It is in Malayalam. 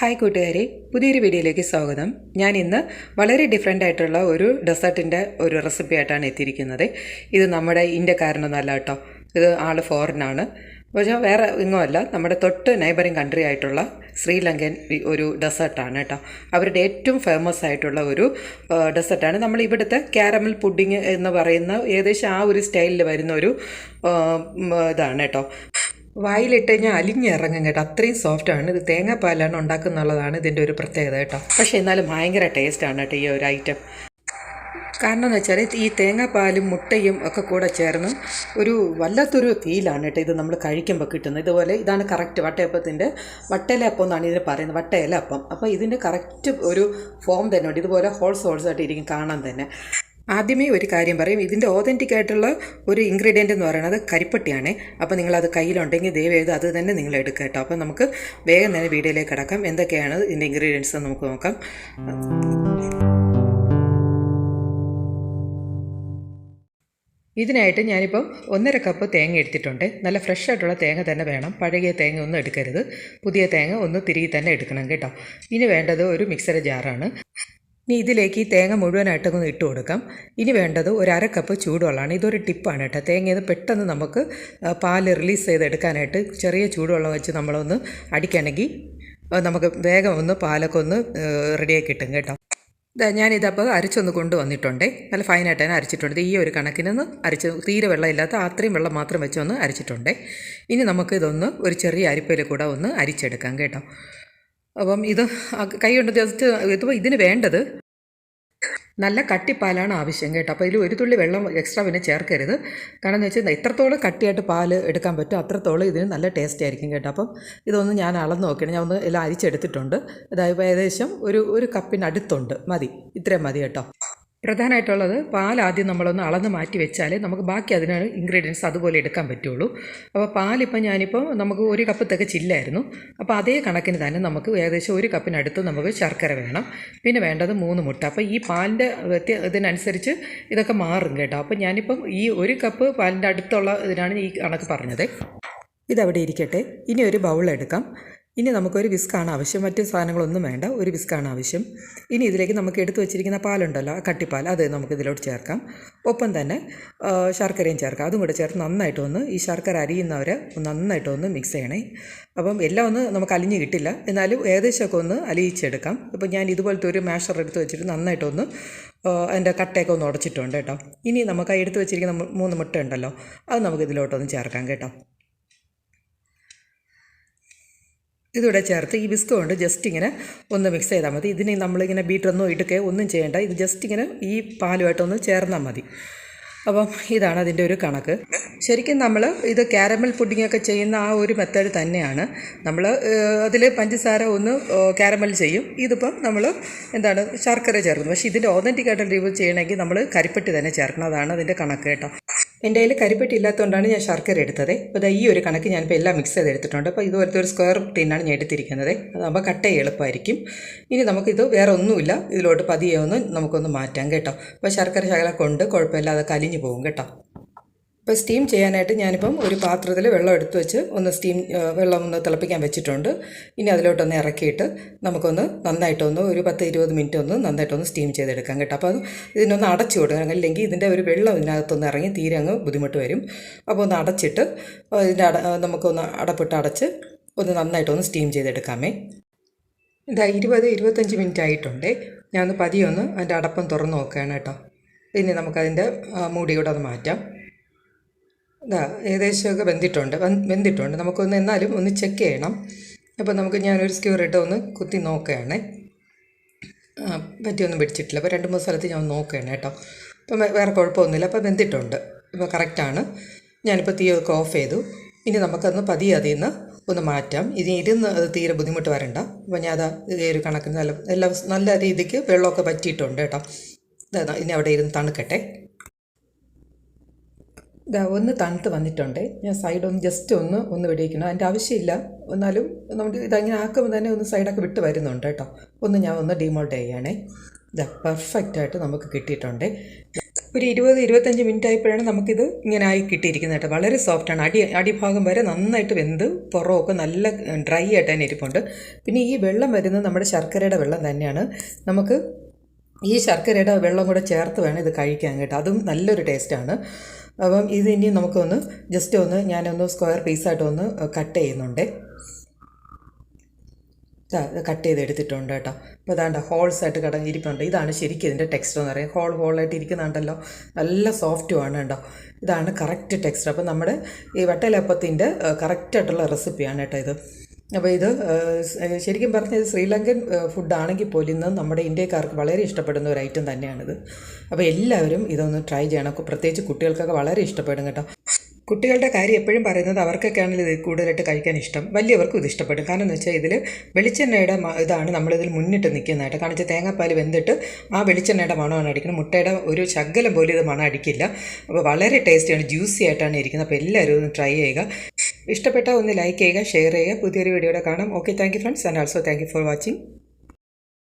ഹായ് കൂട്ടുകാരെ പുതിയൊരു വീഡിയോയിലേക്ക് സ്വാഗതം. ഞാൻ ഇന്ന് വളരെ ഡിഫറെന്റ് ആയിട്ടുള്ള ഒരു ഡെസേർട്ടിന്റെ ഒരു റെസിപ്പി ആയിട്ടാണ് എത്തിയിരിക്കുന്നത്. ഇത് നമ്മുടെ ഇന്ത്യക്കാരനൊന്നല്ല കേട്ടോ. ഇത് ആൾ ഫോറിനാണ് പക്ഷേ വേറെ ഇങ്ങുമല്ല നമ്മുടെ തൊട്ട് നൈബറിങ് കൺട്രി ആയിട്ടുള്ള ശ്രീലങ്കൻ ഒരു ഡെസേർട്ടാണ് കേട്ടോ. അവരുടെ ഏറ്റവും ഫേമസ് ആയിട്ടുള്ള ഒരു ഡെസേർട്ടാണ്. നമ്മൾ ഇവിടുത്തെ കാരമൽ പുഡിങ് എന്ന് പറയുന്ന ഏകദേശം ആ ഒരു സ്റ്റൈലിൽ വരുന്ന ഒരു ഇതാണ് കേട്ടോ. വായിലിട്ട് കഴിഞ്ഞാൽ അലിഞ്ഞിറങ്ങും കേട്ടോ. അത്രയും സോഫ്റ്റ് ആണ്. ഇത് തേങ്ങാപ്പാലാണ് ഉണ്ടാക്കുന്നുള്ളതാണ് ഇതിന്റെ ഒരു പ്രത്യേകത കേട്ടോ. പക്ഷേ എന്നാലും ഭയങ്കര ടേസ്റ്റാണ് കേട്ടോ ഈ ഒരു ഐറ്റം കാരണം എന്ന് വെച്ചാൽ ഈ തേങ്ങാപ്പാലും മുട്ടയും ഒക്കെ കൂടെ ചേർന്ന് ഒരു വല്ലാത്തൊരു ഫീലാണ് കേട്ടോ ഇത് നമ്മൾ കഴിക്കുമ്പോൾ കിട്ടുന്നത്. ഇതുപോലെ ഇതാണ് കറക്റ്റ് വട്ടയപ്പത്തിന്റെ വട്ടയില അപ്പം എന്നാണ് ഇതിന് പറയുന്നത്. വട്ടയില അപ്പം അപ്പോൾ ഇതിന്റെ കറക്റ്റ് ഒരു ഫോം തന്നെ ഉണ്ട്. ഇതുപോലെ ഹോൾസ് ഹോൾസ് ആയിട്ട് ഇരിക്കും കാണാൻ തന്നെ. ആദ്യമേ ഒരു കാര്യം പറയും. ഇതിന്റെ ഓതന്റിക് ആയിട്ടുള്ള ഒരു ഇൻഗ്രീഡിയന്റ് എന്ന് പറയുന്നത് കരിപ്പട്ടിയാണ്. അപ്പോൾ നിങ്ങളത് കയ്യിലുണ്ടെങ്കിൽ ദയവേത് അത് തന്നെ നിങ്ങൾ എടുക്കുക കേട്ടോ. അപ്പോൾ നമുക്ക് വേഗം തന്നെ വീഡിയോയിലേക്ക് കിടക്കാം. എന്തൊക്കെയാണ് ഇതിന്റെ ഇൻഗ്രീഡിയൻസ് എന്ന് നമുക്ക് നോക്കാം. ഇതിനായിട്ട് ഞാനിപ്പം ഒന്നര കപ്പ് തേങ്ങ എടുത്തിട്ടുണ്ട്. നല്ല ഫ്രഷ് ആയിട്ടുള്ള തേങ്ങ തന്നെ വേണം. പഴകിയ തേങ്ങ ഒന്നും എടുക്കരുത്. പുതിയ തേങ്ങ ഒന്ന് തിരികെ തന്നെ എടുക്കണം കേട്ടോ. ഇനി വേണ്ടത് ഒരു മിക്സർ ജാറാണ് ഇനി ഇതിലേക്ക് ഈ തേങ്ങ മുഴുവനായിട്ടൊന്ന് ഇട്ട് കൊടുക്കാം. ഇനി വേണ്ടത് ഒരു അര കപ്പ് ചൂടുവെള്ളമാണ്. ഇതൊരു ടിപ്പാണ് കേട്ടോ. തേങ്ങ പെട്ടെന്ന് നമുക്ക് പാൽ റിലീസ് ചെയ്തെടുക്കാനായിട്ട് ചെറിയ ചൂടുവെള്ളം വെച്ച് നമ്മളൊന്ന് അടിക്കണമെങ്കിൽ നമുക്ക് വേഗം ഒന്ന് പാലൊക്കെ ഒന്ന് റെഡിയാക്കി കിട്ടും കേട്ടോ. ഞാനിതപ്പോൾ അരച്ചൊന്ന് കൊണ്ടുവന്നിട്ടുണ്ട്. നല്ല ഫൈനായിട്ട് തന്നെ അരച്ചിട്ടുണ്ട്. ഈ ഒരു കണക്കിനൊന്ന് അരച്ച് തീരെ വെള്ളമില്ലാത്ത അത്രയും വെള്ളം മാത്രം വെച്ചൊന്ന് അരച്ചിട്ടുണ്ട്. ഇനി നമുക്ക് ഇതൊന്ന് ഒരു ചെറിയ അരിപ്പയിൽ കൂടെ ഒന്ന് അരിച്ചെടുക്കാം കേട്ടോ. അപ്പം ഇത് കൈ കൊണ്ട് ജസ്റ്റ് ഇതിപ്പോൾ ഇതിന് വേണ്ടത് നല്ല കട്ടിപ്പാലാണ് ആവശ്യം കേട്ടോ. അപ്പോൾ ഇതിൽ ഒരു തുള്ളി വെള്ളം എക്സ്ട്രാ പിന്നെ ചേർക്കരുത്. കാരണം എന്ന് വെച്ചാൽ എത്രത്തോളം കട്ടിയായിട്ട് പാൽ എടുക്കാൻ പറ്റും അത്രത്തോളം ഇതിന് നല്ല ടേസ്റ്റ് ആയിരിക്കും കേട്ടോ. അപ്പം ഇതൊന്ന് ഞാൻ അളന്ന് നോക്കണം ഞാൻ ഒന്ന് എല്ലാം അരിച്ചെടുത്തിട്ടുണ്ട്. അതായത് ഏകദേശം ഒരു ഒരു കപ്പിനടുത്തുണ്ട് മതി. ഇത്രയും മതി കേട്ടോ. പ്രധാനമായിട്ടുള്ളത് പാൽ ആദ്യം നമ്മളൊന്ന് അളന്ന് മാറ്റി വെച്ചാലേ നമുക്ക് ബാക്കി അതിനാണ് ഇൻഗ്രീഡിയൻസ് അതുപോലെ എടുക്കാൻ പറ്റുള്ളൂ. അപ്പോൾ പാലിപ്പോൾ ഞാനിപ്പോൾ നമുക്ക് ഒരു കപ്പ് തികച്ചില്ലായിരുന്നു അപ്പോൾ അതേ കണക്കിന് തന്നെ നമുക്ക് ഏകദേശം ഒരു കപ്പിനടുത്ത് നമുക്ക് ശർക്കര വേണം. പിന്നെ വേണ്ടത് മൂന്ന് മുട്ട. അപ്പോൾ ഈ പാലിന്റെ വ്യത്യ ഇതിനനുസരിച്ച് ഇതൊക്കെ മാറും കേട്ടോ. അപ്പോൾ ഞാനിപ്പം ഈ ഒരു കപ്പ് പാലിന്റെ അടുത്തുള്ള ഇതിനാണ് ഈ കണക്ക് പറഞ്ഞത്. ഇതവിടെ ഇരിക്കട്ടെ. ഇനി ഒരു ബൗൾ എടുക്കാം. ഇനി നമുക്കൊരു വിസ്കാണ് ആവശ്യം. മറ്റു സാധനങ്ങളൊന്നും വേണ്ട ഒരു വിസ്കാണ് ആവശ്യം. ഇനി ഇതിലേക്ക് നമുക്ക് എടുത്തു വെച്ചിരിക്കുന്ന പാലുണ്ടല്ലോ ആ കട്ടിപ്പാൽ അത് നമുക്ക് ഇതിലോട്ട് ചേർക്കാം. ഒപ്പം തന്നെ ശർക്കരയും ചേർക്കാം. അതും കൂടെ ചേർത്ത് നന്നായിട്ട് ഒന്ന് ഈ ശർക്കര അരിയുന്നവർ നന്നായിട്ട് ഒന്ന് മിക്സ് ചെയ്യണേ. അപ്പം എല്ലാം ഒന്ന് നമുക്ക് അലിഞ്ഞ് കിട്ടില്ല. എന്നാലും ഏകദേശമൊക്കെ ഒന്ന് അലിയിച്ചെടുക്കാം. ഇപ്പം ഞാൻ ഇതുപോലത്തെ ഒരു മാഷർ എടുത്ത് വെച്ചിട്ട് നന്നായിട്ടൊന്ന് അതിന്റെ കട്ടയൊക്കെ ഒന്ന് ഉടച്ചിട്ടുണ്ട് കേട്ടോ. ഇനി നമുക്ക് ആ എടുത്ത് വെച്ചിരിക്കുന്ന മൂന്ന് മുട്ട ഉണ്ടല്ലോ അത് നമുക്ക് ഇതിലോട്ടൊന്ന് ചേർക്കാം കേട്ടോ. ഇതിവിടെ ചേർത്ത് ഈ ബിസ്ക് കൊണ്ട് ജസ്റ്റ് ഇങ്ങനെ ഒന്ന് മിക്സ് ചെയ്താൽ മതി. ഇതിന് നമ്മളിങ്ങനെ ബീറ്ററൊന്നും ഇടുകയോ ഒന്നും ചെയ്യേണ്ട. ഇത് ജസ്റ്റ് ഇങ്ങനെ ഈ പാലുമായിട്ടൊന്ന് ചേർന്നാൽ മതി. അപ്പം ഇതാണ് അതിന്റെ ഒരു കണക്ക്. ശരിക്കും നമ്മൾ ഇത് ക്യാരമൽ പുഡിങ്ങൊക്കെ ചെയ്യുന്ന ആ ഒരു മെത്തേഡ് തന്നെയാണ്. നമ്മൾ അതിൽ പഞ്ചസാര ഒന്ന് ക്യാരമൽ ചെയ്യും. ഇതിപ്പം നമ്മൾ എന്താണ് ശർക്കര ചേർക്കുന്നു. പക്ഷേ ഇതിന്റെ ഓതന്റിക് ആയിട്ടുള്ള രീതിയിൽ ചെയ്യണമെങ്കിൽ നമ്മൾ കരിപ്പെട്ടി തന്നെ ചേർക്കണം. അതാണ് അതിന്റെ കണക്ക് കേട്ടോ. എന്റെ കയ്യിൽ കരിപ്പെട്ടി ഇല്ലാത്തതുകൊണ്ടാണ് ഞാൻ ശർക്കര എടുത്തത്. അപ്പോൾ ഈ ഒരു കണക്ക് ഞാനിപ്പോൾ എല്ലാം മിക്സ് ചെയ്ത് എടുത്തിട്ടുണ്ട്. അപ്പോൾ ഇതുപോലത്തെ ഒരു സ്ക്വയർ ടിന്നാണ് ഞാൻ എടുത്തിരിക്കുന്നത്. അതാകുമ്പോൾ കട്ട് എളുപ്പമായിരിക്കും. ഇനി നമുക്കിത് വേറെ ഒന്നുമില്ല. ഇതിലോട്ട് പതിയെ ഒന്ന് നമുക്കൊന്ന് മാറ്റാം കേട്ടോ. അപ്പോൾ ശർക്കര ശകല കൊണ്ട് കുഴപ്പമില്ല. അതൊക്കെ അലിഞ്ഞു പോകും കേട്ടോ. ഇപ്പോൾ സ്റ്റീം ചെയ്യാനായിട്ട് ഞാനിപ്പം ഒരു പാത്രത്തിൽ വെള്ളം എടുത്തു വെച്ച് ഒന്ന് സ്റ്റീം വെള്ളം ഒന്ന് തിളപ്പിക്കാൻ വെച്ചിട്ടുണ്ട്. ഇനി അതിലോട്ടൊന്ന് ഇറക്കിയിട്ട് നമുക്കൊന്ന് നന്നായിട്ടൊന്ന് ഒരു പത്ത് ഇരുപത് മിനിറ്റ് ഒന്ന് നന്നായിട്ടൊന്ന് സ്റ്റീം ചെയ്തെടുക്കാം കേട്ടോ. അപ്പോൾ അത് ഇതിനൊന്ന് അടച്ചു കൊടുക്കണം. അല്ലെങ്കിൽ ഇതിന്റെ ഒരു വെള്ളം ഇതിനകത്തൊന്ന് ഇറങ്ങി തീരെ അങ്ങ് ബുദ്ധിമുട്ട് വരും. അപ്പോൾ ഒന്ന് അടച്ചിട്ട് ഇതിന്റെ അട നമുക്കൊന്ന് അടപ്പിട്ട് അടച്ച് ഒന്ന് നന്നായിട്ടൊന്ന് സ്റ്റീം ചെയ്തെടുക്കാമേ. ഇതാ ഇരുപത് ഇരുപത്തഞ്ച് മിനിറ്റ് ആയിട്ടുണ്ടേ. ഞാനൊന്ന് പതിയൊന്ന് അതിന്റെ അടപ്പം തുറന്ന് നോക്കുകയാണ് കേട്ടോ. ഇനി നമുക്കതിന്റെ മൂടി കൂടെ അത് മാറ്റാം. ഇതാ ഏകദേശമൊക്കെ വെന്തിട്ടുണ്ട്. വെന്തിട്ടുണ്ട്. നമുക്കൊന്ന് എന്നാലും ഒന്ന് ചെക്ക് ചെയ്യണം. അപ്പോൾ നമുക്ക് ഞാനൊരു സ്ക്യൂർ ഇട്ട് ഒന്ന് കുത്തി നോക്കുകയാണേ. പറ്റിയൊന്നും പിടിച്ചിട്ടില്ല. അപ്പോൾ രണ്ട് മൂന്ന് സ്ഥലത്ത് ഞാൻ നോക്കുകയാണ് കേട്ടോ. അപ്പം വേറെ കുഴപ്പമൊന്നുമില്ല. അപ്പോൾ വെന്തിട്ടുണ്ട്. ഇപ്പോൾ കറക്റ്റാണ് ഞാനിപ്പോൾ തീ ഒക്കെ ഓഫ് ചെയ്തു. ഇനി നമുക്കൊന്ന് പതിയെ അതിൽ നിന്ന് ഒന്ന് മാറ്റാം. ഇനി ഇരുന്ന് അത് തീരെ ബുദ്ധിമുട്ട് വരണ്ട. അപ്പോൾ ഞാൻ അത് ഒരു കണക്കിന് നല്ല എല്ലാ നല്ല രീതിക്ക് വെള്ളമൊക്കെ പറ്റിയിട്ടുണ്ട് കേട്ടോ. ഇനി അവിടെ ഇരുന്ന് തണുക്കട്ടെ. ഒന്ന് തണുത്ത് വന്നിട്ടുണ്ട്. ഞാൻ സൈഡ് ഒന്ന് ജസ്റ്റ് ഒന്ന് ഒന്ന് വെടിയിക്കണം അതിന്റെ ആവശ്യമില്ല. എന്നാലും നമുക്ക് ഇതങ്ങനെ ആക്കുമ്പോൾ തന്നെ ഒന്ന് സൈഡൊക്കെ വിട്ട് വരുന്നുണ്ട് കേട്ടോ. ഒന്ന് ഞാൻ ഒന്ന് ഡിമോൾഡ് ചെയ്യണേ ഇതാ പെർഫെക്റ്റ് ആയിട്ട് നമുക്ക് കിട്ടിയിട്ടുണ്ട്. ഒരു ഇരുപത് ഇരുപത്തഞ്ച് മിനിറ്റ് ആയപ്പോഴാണ് നമുക്കിത് ഇങ്ങനെ ആയി കിട്ടിയിരിക്കുന്നത് കേട്ടോ. വളരെ സോഫ്റ്റാണ് അടി അടിഭാഗം വരെ നന്നായിട്ട് വെന്ത് പുറമൊക്കെ നല്ല ഡ്രൈ ആയിട്ട് തന്നെ ഇരിപ്പുണ്ട്. പിന്നെ ഈ വെള്ളം വരുന്നത് നമ്മുടെ ശർക്കരയുടെ വെള്ളം തന്നെയാണ്. നമുക്ക് ഈ ശർക്കരയുടെ വെള്ളം കൂടെ ചേർത്ത് വേണം ഇത് കഴിക്കാൻ കേട്ടോ. അതും നല്ലൊരു ടേസ്റ്റാണ് അപ്പം ഇത് ഇനി നമുക്കൊന്ന് ജസ്റ്റ് ഒന്ന് ഞാനൊന്ന് സ്ക്വയർ പീസായിട്ട് ഒന്ന് കട്ട് ചെയ്യുന്നുണ്ട്. കട്ട് ചെയ്ത് എടുത്തിട്ടുണ്ട് കേട്ടോ. അപ്പോൾ ഇതാണ്ട് ഹോൾസ് ആയിട്ട് കടഞ്ഞിരിപ്പുണ്ട് ഇതാണ് ശരിക്കും ഇതിന്റെ ടെക്സ്റ്റർ എന്ന് പറയുന്നത് ഹോൾ ഹോളായിട്ട് ഇരിക്കുന്നുണ്ടല്ലോ. നല്ല സോഫ്റ്റുമാണ് കേട്ടോ. ഇതാണ് കറക്റ്റ് ടെക്സ്റ്റർ അപ്പോൾ നമ്മുടെ ഈ വട്ടലപ്പത്തിന്റെ കറക്റ്റായിട്ടുള്ള റെസിപ്പിയാണ് കേട്ടോ ഇത്. അപ്പോൾ ഇത് ശരിക്കും പറഞ്ഞാൽ ശ്രീലങ്കൻ ഫുഡാണെങ്കിൽ പോലും ഇന്ന് നമ്മുടെ ഇന്ത്യക്കാർക്ക് വളരെ ഇഷ്ടപ്പെടുന്ന ഒരു ഐറ്റം തന്നെയാണിത്. അപ്പോൾ എല്ലാവരും ഇതൊന്ന് ട്രൈ ചെയ്യണം. പ്രത്യേകിച്ച് കുട്ടികൾക്കൊക്കെ വളരെ ഇഷ്ടപ്പെടും കേട്ടോ. കുട്ടികളുടെ കാര്യം എപ്പോഴും പറയുന്നത് അവർക്കൊക്കെയാണെങ്കിൽ ഇത് കൂടുതലായിട്ട് കഴിക്കാൻ ഇഷ്ടം. വലിയവർക്കും ഇത് ഇഷ്ടപ്പെടും. കാരണം എന്ന് വെച്ചാൽ ഇതിൽ വെളിച്ചെണ്ണയുടെ ഇതാണ് നമ്മളിതിൽ മുന്നിട്ട് നിൽക്കുന്നതായിട്ട് കാരണം വെച്ചാൽ തേങ്ങാപ്പാൽ വെന്തിട്ട് ആ വെളിച്ചെണ്ണയുടെ മണമാണ് അടിക്കുന്നത്. മുട്ടയുടെ ഒരു ശകലം പോലും ഇത് മണം അടിക്കില്ല. അപ്പോൾ വളരെ ടേസ്റ്റിയാണ് ജ്യൂസി ആയിട്ടാണ് ഇരിക്കുന്നത്. അപ്പോൾ എല്ലാവരും ഒന്ന് ട്രൈ ചെയ്യുക. ഇഷ്ടപ്പെട്ടാൽ ഒന്ന് ലൈക്ക് ചെയ്യുക ഷെയർ ചെയ്യുക. പുതിയൊരു വീഡിയോയുടെ കാണാം. Okay thank you friends and also thank you for watching